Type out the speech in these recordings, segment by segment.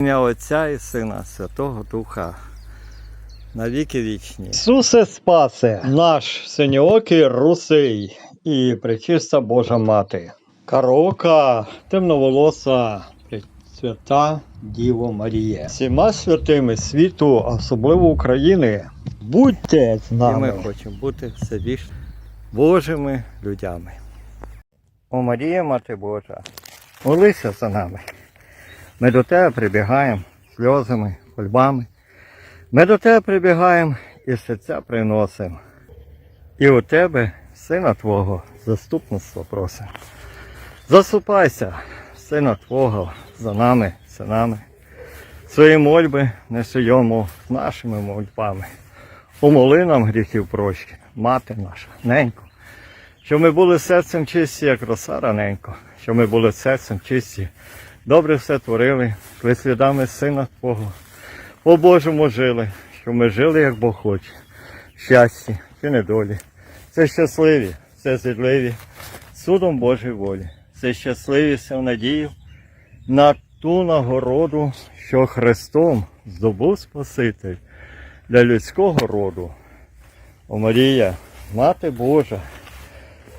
Ім'я Отця і Сина, Святого Духа. На віки вічні. Ісусе Спасе, наш синьоокий русий і пречиста Божа Мати. Караока, темноволоса, свята Діво Марія. Всіма святими світу, а особливо України, будьте з І ми хочемо бути все більш Божими людьми. О Марія, Мати Божа, молися за нами. Ми до тебе прибігаємо сльозами, кульбами. Ми до тебе прибігаємо і серця приносимо. І у тебе, сина Твого, заступництво просимо. Заступайся, сина Твого, за нами, синами. Свої мольби не йому нашими мольбами. Умоли нам гріхів прощі, мати наша, ненько. Щоб ми були серцем чисті, як роса раненько, щоб ми були серцем чисті, добре все творили, йшли слідами Сина Твого. По Божому жили, щоб ми жили, як Бог хоче. Щасті чи недолі. Це щасливі, це зідливі, судом Божої волі. Це щасливі все в надію на ту нагороду, що Христом здобув Спаситель для людського роду. О Марія, Мати Божа,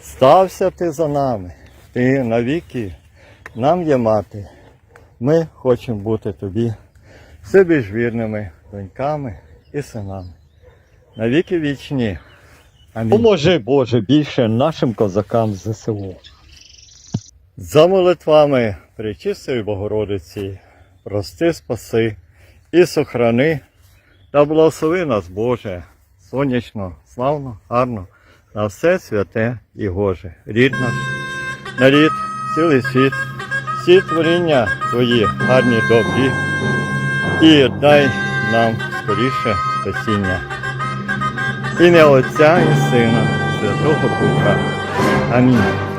стався ти за нами, ти навіки нам є мати. Ми хочемо бути тобі все більш вірними доньками і синами. Навіки вічні. Амінь. Поможи, Боже, більше нашим козакам ЗСУ. За молитвами Пречистої Богородиці, прости, спаси і сохрани, та благослови нас, Боже, сонячно, славно, гарно, на все святе і Гоже, рід наш, нарід, цілий світ, всі творіння Твої гарні, добрі, і дай нам скоріше спасіння. Ім'я Отця і Сина, Святого Духа. Амінь.